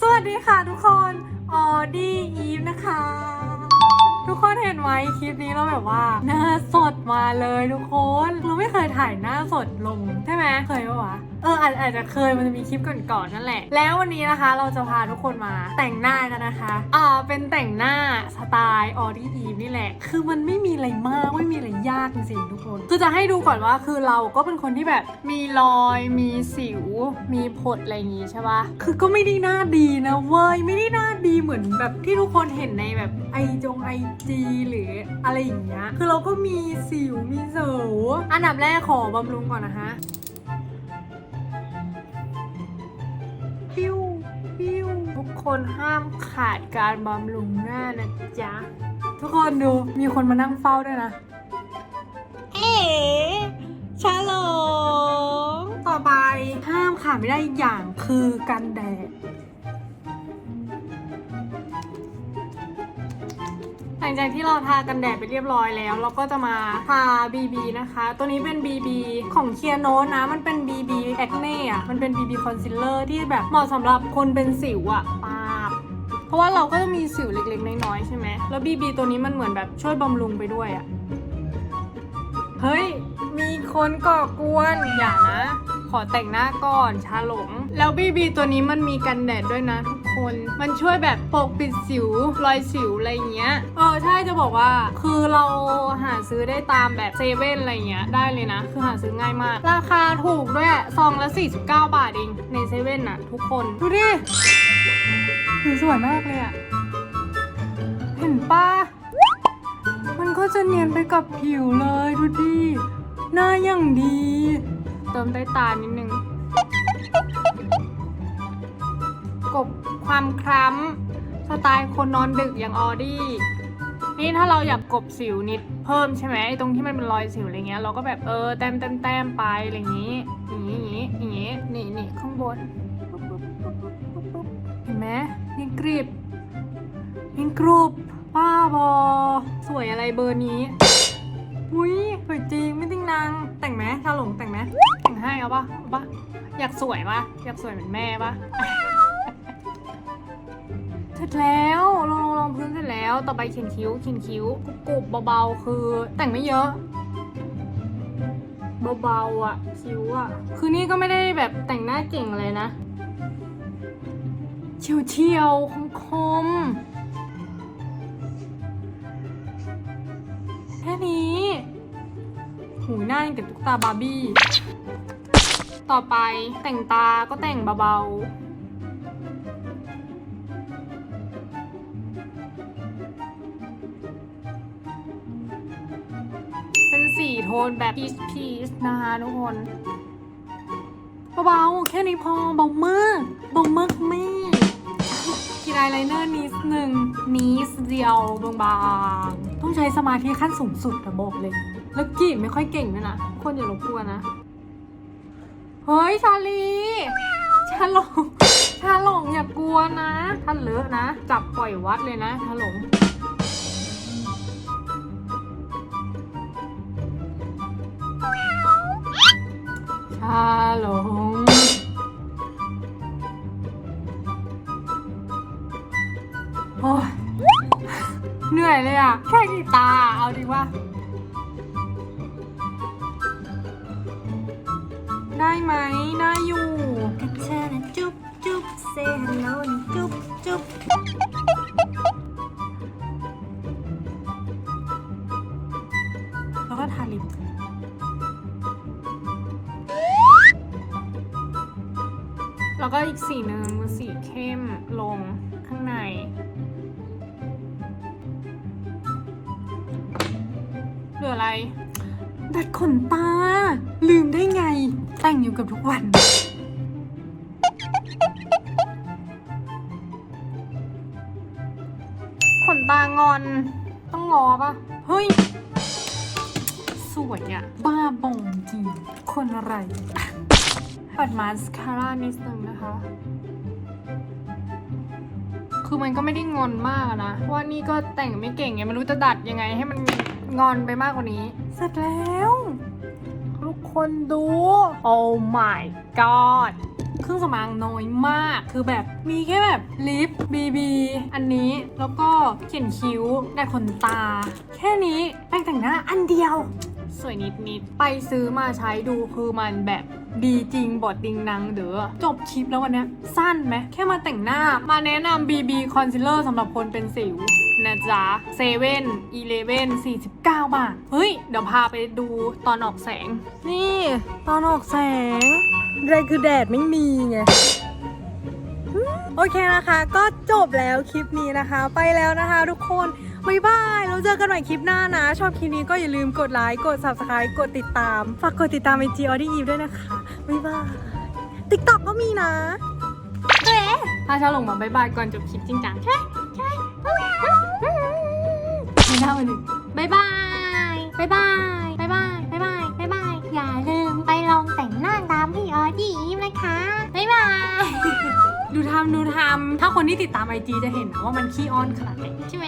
สวัสดีค่ะทุกคนออดี้อีฟนะคะ ทุกคนเห็นไหมคลิปนี้เราแบบว่า หน้าสดมาเลยทุกคนเราไม่เคยถ่ายหน้าสดลงใช่ไหมเคยปะวะเอออาจอาจจะเคยมันจะมีคลิปก่อนๆนั่นแหละ แล้ววันนี้นะคะเราจะพาทุกคนมาแต่งหน้ากันนะคะอ่าเป็นแต่งหน้าสไตล์ออดี้อีฟนี่แหละ คือมันไม่มีอะไรมากไม่มีอะไรยากจริงๆทุกคน คือจะให้ดูก่อนว่าคือเราก็เป็นคนที่แบบมีรอยมีสิว มีผดอะไรอย่างงี้ใช่ปะคือก็ไม่ได้หน้าดีนะเว้ยไม่ได้หน้าดีเหมือนแบบที่ทุกคนเห็นในแบบไอจงไอจีหรืออะไรอย่างเงี้ย คือเราก็มีสิวมีเสวอันดับแรกขอบำรุงก่อนนะคะปิ้วปิ้วทุกคนห้ามขาดการบำรุงหน้านะจ๊ะ ทุกคนดูมีคนมานั่งเฝ้าด้วยนะ เอ๋ฉลองต่อไปห้ามขาดไม่ได้อีกอย่างคือกันแดด งจากที่เราทากันแดดไปเรียบร้อยแล้ว เราก็จะมาทา BB นะคะ ตัวนี้เป็น BB ของเคียโนนะ มันเป็น BB Acne อ่อะมันเป็น BB Concealer ที่แบบเหมาะสำหรับคนเป็นสิวอะปาบเพราะว่าเราก็จะมีสิวเล็กๆ น้อยๆ ใช่ไหม แล้ว BB ตัวนี้มันเหมือนแบบช่วยบำรุงไปด้วยอะเฮ้ย มีคนก่อกวน อย่านะ ขอแต่งหน้าก่อนชาหลง แล้วบีบีตัวนี้มันมีกันแดดด้วยนะทุก คน มันช่วยแบบปกปิดสิวรอยสิวอะไรเงี้ย เออใช่จะบอกว่า คือเราหาซื้อได้ตามแบบเซเว่นอะไรเงี้ยได้เลยนะ คือหาซื้อง่ายมาก ราคาถูกด้วยซองละ 49 บาทเองในเซเว่นน่ะทุกคน ดูดิสีสวยมากเลยอะเห็นปะมันก็จะเนียนไปกับผิวเลยดูดิหน้าอย่างดี เติมใต้ตานิดนึง กบความคล้ำสไตล์คนนอนดึกอย่างออดี้นี่ถ้าเราอยากกบสิวนิดเพิ่มใช่ไหมไอ้ตรงที่มันเป็นรอยสิวอะไรเงี้ยเราก็แบบเออแต้มแต้มแต้มไปอะไรอย่างงี้อย่างงี้อย่างงี้อย่างงี้นี่นี่ข้างบนเห็นไหมนี่กริบพิกรูปป้าบอ สวยอะไรเบอร์นี้อุ้ยสวยจริงไม่ติ้งนางแต่งไหมชาหลงแต่งไหมแต่งให้เอาปะเอาปะอยากสวยปะอยากสวยเหมือนแม่ปะ สร็จแล้วลองลองพื้นเสร็จแล้ว ต่อไปเขียนคิ้วเขียนคิ้วกรุบเบาๆ คือแต่งไม่เยอะเบาๆอะคิ้วอะ คือนี่ก็ไม่ได้แบบแต่งหน้าเก่งเลยนะ เฉียวเฉียวคมคมๆแค่นี้ หูหน้ายังกับตุ๊กตาบาร์บี้ ต่อไปแต่งตาก็แต่งเบาๆ ทนแบบพีชพีชนะคะทุกคนเบาๆแค่นี้พอเบามากเบามากแม่กินอายไลเนอร์นิดหนึ่งนิดเดียวบางๆต้องใช้สมาธิขั้นสูงสุดอะบอกเลย แล้วกรีดไม่ค่อยเก่งด้วยนะคนอย่ารบกวนนะ เฮ้ย ชาลีชาหลงชาหลงอย่ากลัวนะถ้านเลอะนะ จับปล่อยวัดเลยนะชาหลง โอ้ยเหนื่อยเลยอะ แค่กี่ตา เอาดีว่า ได้ไหมได้อยู่กัเธอนะจุ๊บจุ๊บเซฮัลโหลนะจุ๊บจุ๊บแล้วก็ทาลิปแล้วก็อีกสีหนึ่งสีเข้มลงข้างใน เหลืออะไร ดัดขนตา ลืมได้ไง แต่งอยู่กับทุกวัน ขนตางอน ต้องรอปะเฮ้ย สวยอะบ้าบองจริง คนอะไรปัดมาสคาร่านิดนึงนะคะคือมันก็ไม่ได้งอนมากอะนะเพราะว่านี่ก็แต่งไม่เก่งไง ไม่รู้จะดัดยังไงให้มัน งอนไปมากกว่านี้ เสร็จแล้ว ทุกคนดู โอ้ my god คือรื่องสำอางน้อยมาก คือแบบมีแค่แบบลิปบีบีอันนี้ แล้วก็เขียนคิ้วดัดขนตา แค่นี้แป้งแต่งหน้าอันเดียว สวยนิดนิดๆไปซื้อมาใช้ดูคือมันแบบดีจริงบอดดิงนังเด้อจบคลิปแล้ววันเนี้ยสั้นไหมแค่มาแต่งหน้ามาแนะนำ BB Concealer สำหรับคนเป็นสิว นะจ๊ะเซเว่นอีเลเว่นสี่สิบเก้าบาท เฮ้ย เดี๋ยวพาไปดูตอนออกแสง นี่ตอนออกแสงอะไรคือแดดไม่มีไงโอเคนะคะ ก็จบแล้วคลิปนี้นะคะ ไปแล้วนะคะ ทุกคนบ๊ายบายเราเจอกันใหม่คลิปหน้านะ ชอบคลิปนี้ก็อย่าลืมกดไลค์กด subscribe กดติดตาม ฝากกดติดตามไอจีออดี้อีฟด้วยนะคะบ๊ายบายติ๊กต็อกก็มีนะเอ๊ะถ้าชอบลงมาบ๊ายบายก่อนจบคลิปจริงจังใช่ ใช่ไม่ได้วันหนึ่งบายบายบายบายบายบายบายบายบายบายอย่าลืมไปลองแต่งหน้าตามพี่ออดี้อีฟนะคะบายบาย ดูทำดูทำถ้าคนที่ติดตามไอจีจะเห็นนะว่ามันขี้อ้อนขนาดไหนใช่ไหม